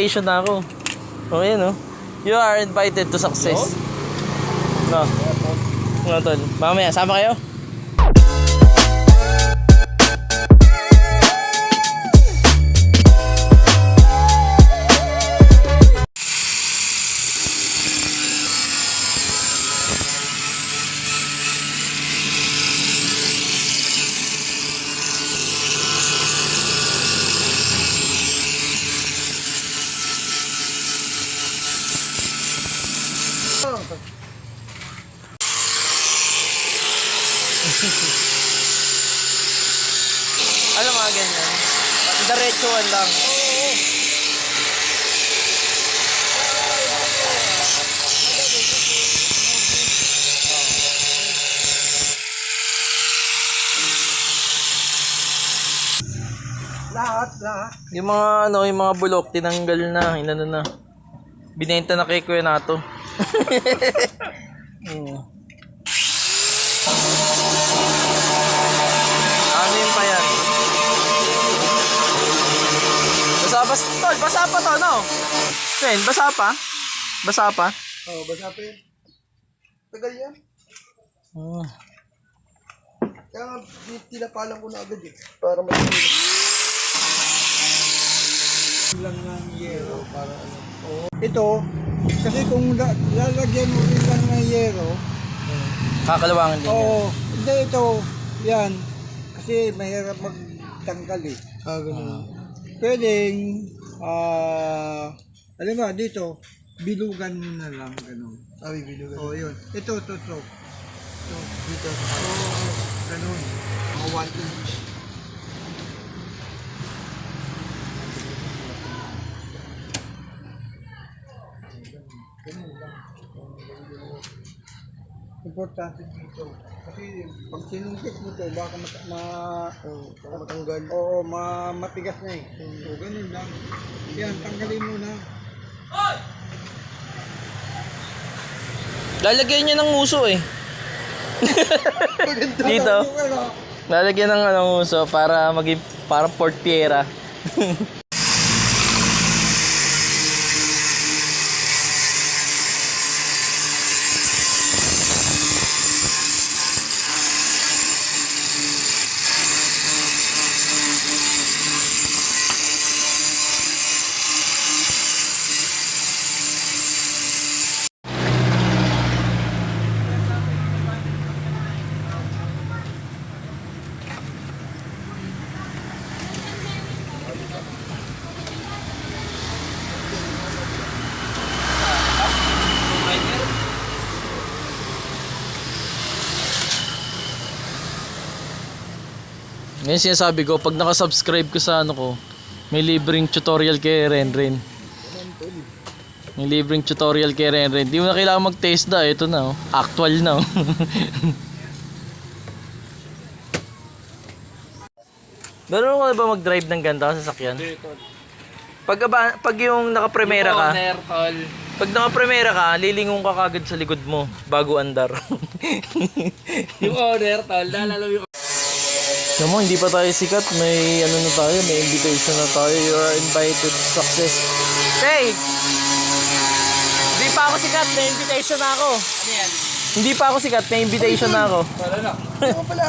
Station na ako. O yan oh. You are invited to success. No. Ano tol? Mamaya, sama kayo? Ano mga ganyan? Diretsuhan lang. Lahat, lahat. Yung mga ano, yung mga bulok, tinanggal na, inano na. Binenta na kay Kuya Nato. Hmm. Ano yun pa yan? Basa pa, tol, basa pa to, no? Ken, basa pa? Basa pa? Oo, oh, basta pa yun. Tagal yan. Hmm. Kaya nga, tinapalan ko na agad eh. Para matulog. lang ng yero para ano. Oo. Ito, kasi kung la- lalagyan mo rin lang ng yero, Kakalawangin din oo, hindi ito, yan. Kasi mahirap magtanggal eh. Ah, ganun. Pwedeng, ah, alam mo, dito, bilugan mo na lang, ganun. Ah, bilugan. Oo, yun. Ito, ito, ito. Ito, dito. Oo, ganun. Mga one inch. Importante dito. Kasi pag sinungkit mo to, baka mat ma oh, baka matanggal. Oo, ma matigas na eh. So, ganun lang. Yan, tanggalin mo na. Lalagyan niya ng uso eh. Dito. Ano, Lalagyan ng ano, uso para maging parang portiera. Ngayon sinasabi ko, pag nakasubscribe ko sa ano ko, may libreng tutorial kay Renren. May libreng tutorial kay Renren. Di mo na kailangan mag-taste na. Ito na, oh. actual na. Oh. Meron ka ba mag-drive ng ganda sa sasakyan? Pag, aba, pag yung naka-primera ka, tol. pag naka-primera ka, lilingon ka kagad sa likod mo bago andar. Yung owner, tol. Naalala mo yung Alam mo, hindi pa tayo sikat. May ano na tayo, may invitation na tayo. You are invited to success. Hey! Hindi pa ako sikat, may invitation na ako. Ano yan? Hindi pa ako sikat, may invitation na ako. Wala na. Ano pala?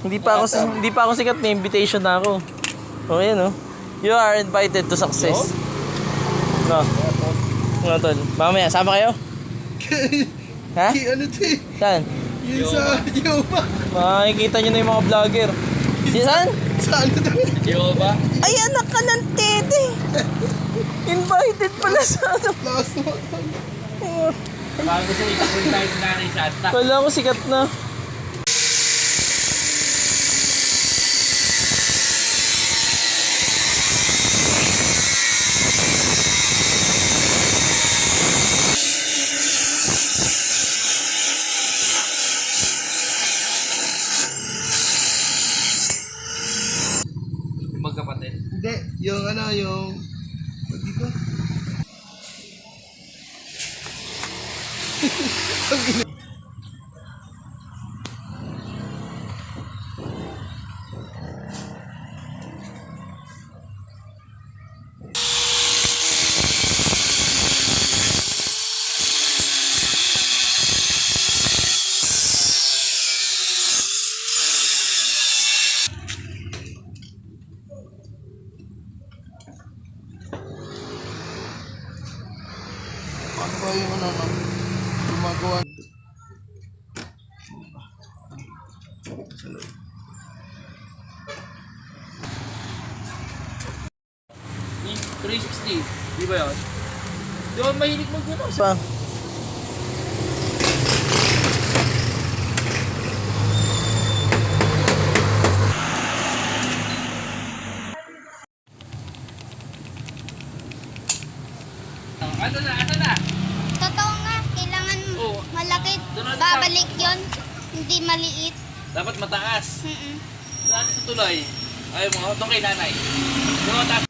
Hindi pa ako hindi pa ako sikat, may invitation na ako. Oh, yan oh. You are invited to success. No. Ano tol? Mamaya, sama kayo? ha? ano to eh? Saan? Yun sa Jehovah. Makikita nyo na yung mga vlogger. Saan? Sa ano to? Jehovah? Ay, anak ka ng tete. Invited pala sa ano. Last mo. Bago gusto mo itapunta tayo sa. Kala ko sikat na. Yung magkapatid. Hindi, yung ano, yung... Pag dito? Ano ba yung ano, no? Gumagawa. Yung 360. Di ba yun? Di ba mahilig mag ano? Pa. Ano na? Ano na? Totoo nga, kailangan Oo. Malaki. Babalik yon hindi maliit. Dapat mataas. Mm-mm. Doon sa tuloy. Ayaw mo, doon kay nanay. Doon taas.